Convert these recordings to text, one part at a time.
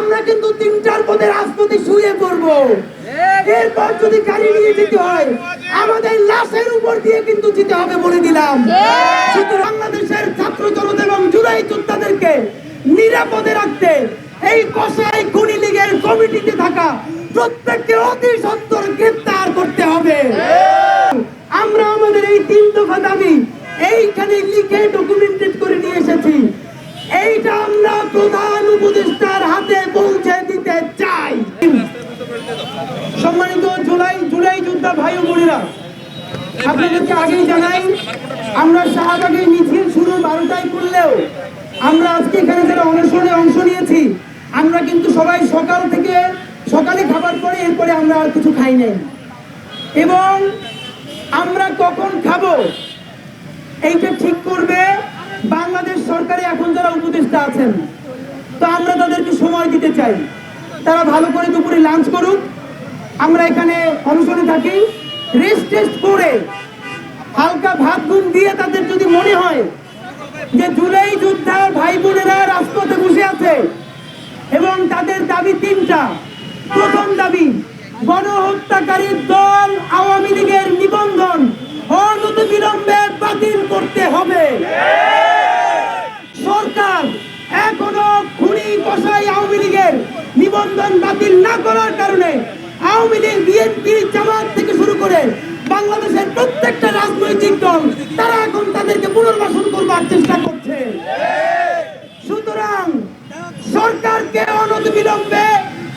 আমরা কিন্তু তিনটার পদে রাজপথে শুয়ে পড়ব। এরপর যদি গাড়ি নিয়ে যেতে হয়, আমাদের লাশের উপর দিয়ে কিন্তু যেতে হবে বলে দিলাম। বাংলাদেশের ছাত্র জনতা এবং জুলাই যোদ্ধাদেরকে নিরাপদে রাখতে এই কষাই খুনি লীগের কমিটিতে থাকা প্রত্যেককে অতি সত্তর গ্রেপ্তার করতে হবে। আমরা আমাদের এই তিন দফা দাবি, এইখানে লিখে ডকুমেন্টেড করে নিয়ে এসেছি। এইটা আমরা প্রধান উপদেষ্টার হাতে পৌঁছে দিতে চাই। সম্মানিত জুলাই জুলাই যোদ্ধা ভাই বোনেরা, আপনাদেরকে আগেই জানাই, আমরা শাহবাগে মিছিল শুরু বারোটায় করলেও আমরা আজকে এখানে যারা অনশনে অংশ নিয়েছি, আমরা কিন্তু সবাই সকাল থেকে সকালে খাবার পরে এরপরে আমরা আর কিছু খাই নাই। এবং আমরা কখন খাব, এইটা ঠিক করবে যারা উপদেষ্টা আছেন। তো আমরা তাদেরকে সময় দিতে চাই। তারা ভালো করে দুপুরে লাঞ্চ করুক। আমরা এখানে অনুসরণে থাকি। রেস্ট টেস্ট করে হালকা ভাত ঘুম দিয়ে তাদের যদি মনে হয় যে জুলাই যোদ্ধার ভাই বোনেরা রাজপথে বসে আছে এবং তাদের দাবি তিনটা। প্রথম দাবি, গণহত্যাকারী দল আওয়ামী লীগের নিবন্ধন অনত বিলম্বে বাতিল করতে হবে সরকার এখনও খুনি কষাই আওয়ামী লীগের নিবন্ধন বাতিল না করার কারণে আওয়ামী লীগ, বিএনপি, জামাত থেকে শুরু করে বাংলাদেশের প্রত্যেকটা রাজনৈতিক দল, তারা এখন তাদেরকে পুনর্বাসন করবার চেষ্টা করছে। সুতরাং সরকারকে অনতিবিলম্বে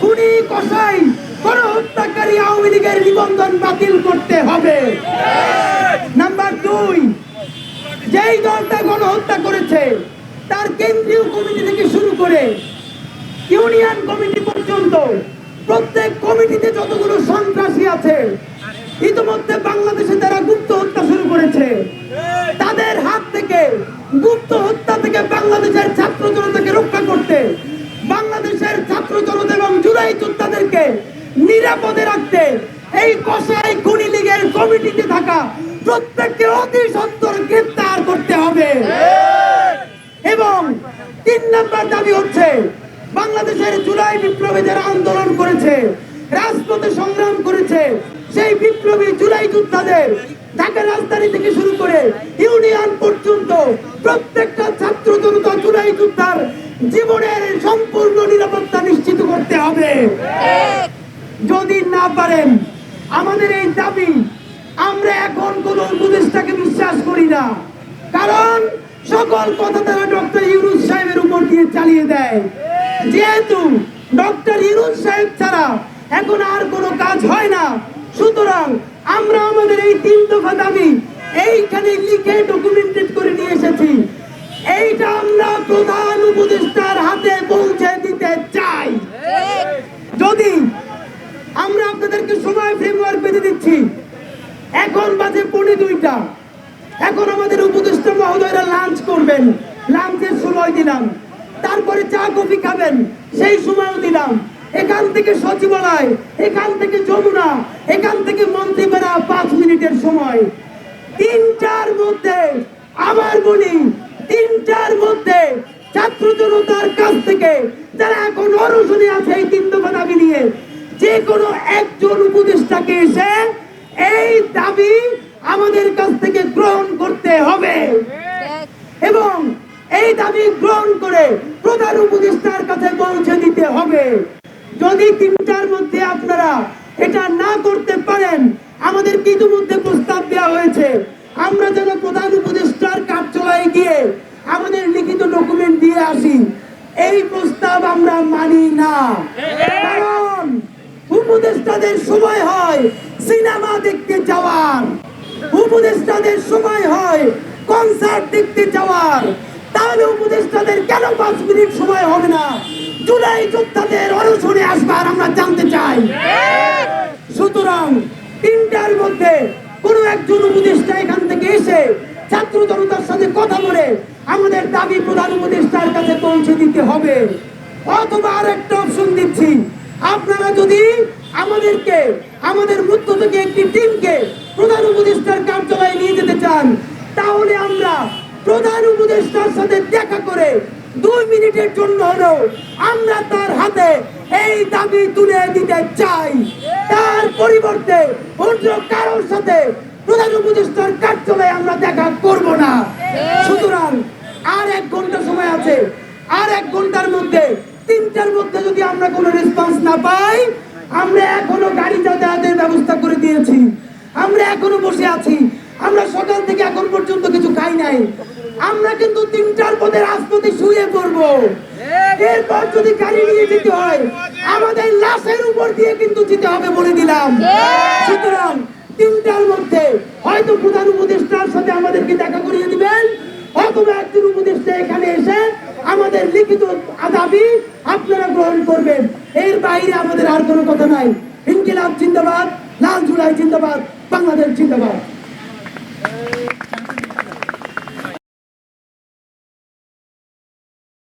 খুনি কষাই গণহত্যাকারী আওয়ামী লীগের নিবন্ধন বাতিল করতে হবে। নাম্বার দুই, যেই দলটা গণহত্যা করেছে, তার কেন্দ্রীয় কমিটি থেকে শুরু করে ইউনিয়ন কমিটি পর্যন্ত প্রত্যেক কমিটিতে যতগুলো সন্ত্রাসী আছে ইতিমধ্যে বাংলাদেশে তারা গুপ্ত হত্যা শুরু করেছে। তাদের হাত থেকে গুপ্ত হত্যা থেকে বাংলাদেশের ছাত্র জনতাকে রক্ষা করতে বাংলাদেশের ছাত্র জনতা এবং জুলাই যোদ্ধাদেরকে নিরাপদে রাখতে এই কষাই খুনি লীগের কমিটিতে থাকা প্রত্যেককে অতি সত্তর গ্রেপ্তার করতে হবে। এবং তিন নম্বর দাবি হচ্ছে বাংলাদেশের জুলাই বিপ্লবে যারা আন্দোলন করেছে, রাজপথে সংগ্রাম করেছে। সেই বিপ্লবী জুলাই যোদ্ধাদের ঢাকা রাজধানী থেকে শুরু করে ইউনিয়ন পর্যন্ত প্রত্যেকটা ছাত্র জনতা জুলাই যোদ্ধার জীবনের সম্পূর্ণ নিরাপত্তা নিশ্চিত করতে হবে। যদি না পারেন, আমাদের এই দাবি, আমরা এখন কোন উপদেষ্টাকে বিশ্বাস করি না। কারণ সকল কথা তারা ডক্টর ইউনুস সাহেবের উপর দিয়ে চালিয়ে দেয়। যেহেতু ডক্টর ইউনুস সাহেব ছাড়া এখন আর কোনো কাজ হয় না, সুতরাং আমরা আমাদের এই তিন দফা দাবি এইখানে লিখে ডকুমেন্টেড করে নিয়ে এসেছি। এইটা আমরা প্রধান উপদেষ্টার হাতে পৌঁছে দিতে চাই। যদি আমরা আপনাদেরকে সময় ফ্রেমওয়ার্ক বেঁধে দিচ্ছি, এখন বাজে পৌনে দুইটা। এখন আমাদের উপদেষ্টা মহোদয়রা লাঞ্চ করবেন। লাঞ্চের সময় দিলাম। তারপরে চা কফি খাবেন, সেই সময়ও দিলাম। এখান থেকে সচিবালয়, এখান থেকে যমুনা, এখান থেকে মন্ত্রীপাড়া পাঁচ মিনিটের সময়। তিনটার মধ্যে, আবার বলি, তিনটার মধ্যে ছাত্র জনতার কাছ থেকে, যারা এখন অনশনে আছে এই তিন দফা দাবি নিয়ে যে কোনো একজন উপদেষ্টাকে এসে এই দাবি আমাদের কাছ থেকে গ্রহণ করতে হবে। প্রধান উপদেষ্টার কাছে পৌঁছে দিতে হবে। যদি তিনটার মধ্যে আপনারা এটা না করতে পারেন, আমাদের ইতিমধ্যে প্রস্তাব দেওয়া হয়েছে, আমরা যেন প্রধান উপদেষ্টার কার্যালয়ে গিয়ে আমাদের লিখিত ডকুমেন্ট দিয়ে আসি। এই প্রস্তাব আমরা মানি না। কারণ উপদেষ্টাদের সময় হয় সিনেমা দেখতে যাওয়ার। উপদেষ্টাদের সময় হয় কনসার্ট দেখতে যাওয়ার। তাহলে উপদেষ্টাদের কেন পাঁচ মিনিট সময় হবে না? জুলাই যোদ্ধাদের অনশনে আসবার আমরা জানতে চাই। সুতরাং তিনটার মধ্যে কোন একজন উপদেষ্টা এখান থেকে এসে ছাত্র জনতার সাথে কথা বলে আমাদের দাবি প্রধান উপদেষ্টার কাছে পৌঁছে দিতে হবে। অথবা আর একটা অপশন দিচ্ছি। আপনারা যদি আমাদেরকে, আমাদের মধ্য থেকে একটি টিমকে প্রধান উপদেষ্টার কার্যালয়ে নিয়ে যেতে চান, তাহলে আমরা প্রধান উপদেষ্টার সাথে দেখা করে দুই মিনিটের জন্য হলেও আমরা তার হাতে এই দাবি তুলে দিতে চাই। তার পরিবর্তে অন্য কারোর সাথে প্রধান উপদেষ্টার কার্যালয়ে আমরা দেখা করব না। সুতরাং আর এক ঘণ্টা সময় আছে। আর এক ঘণ্টার মধ্যে, তিনটার মধ্যে যদি আমরা কোনো রেসপন্স না পাই, আমরা এখনও গাড়ি যাতায়াতের ব্যবস্থা করে দিয়েছি। আমরা এখনও বসে আছি। আমরা সকাল থেকে এখন পর্যন্ত কিছু খাই নাই। আমরা কিন্তু তিনটার পথে রাজপথে শুয়ে পড়ব। এরপর যদি গাড়ি নিয়ে যেতে হয়, আমাদের লাশের উপর দিয়ে কিন্তু যেতে হবে বলে দিলাম। সুতরাং তিনটার মধ্যে হয়তো প্রধান উপদেষ্টার সাথে আমাদেরকে দেখা করিয়ে দিবেন, অথবা একজন উপদেষ্টা এখানে এসে আমাদের লিখিত দাবি আপনারা গ্রহণ করবেন। এর বাইরে আমাদের আর কোনো কথা নাই। ইনকিলাব জিন্দাবাদ, লাল জুলাই জিন্দাবাদ, বাংলাদেশ জিন্দাবাদ।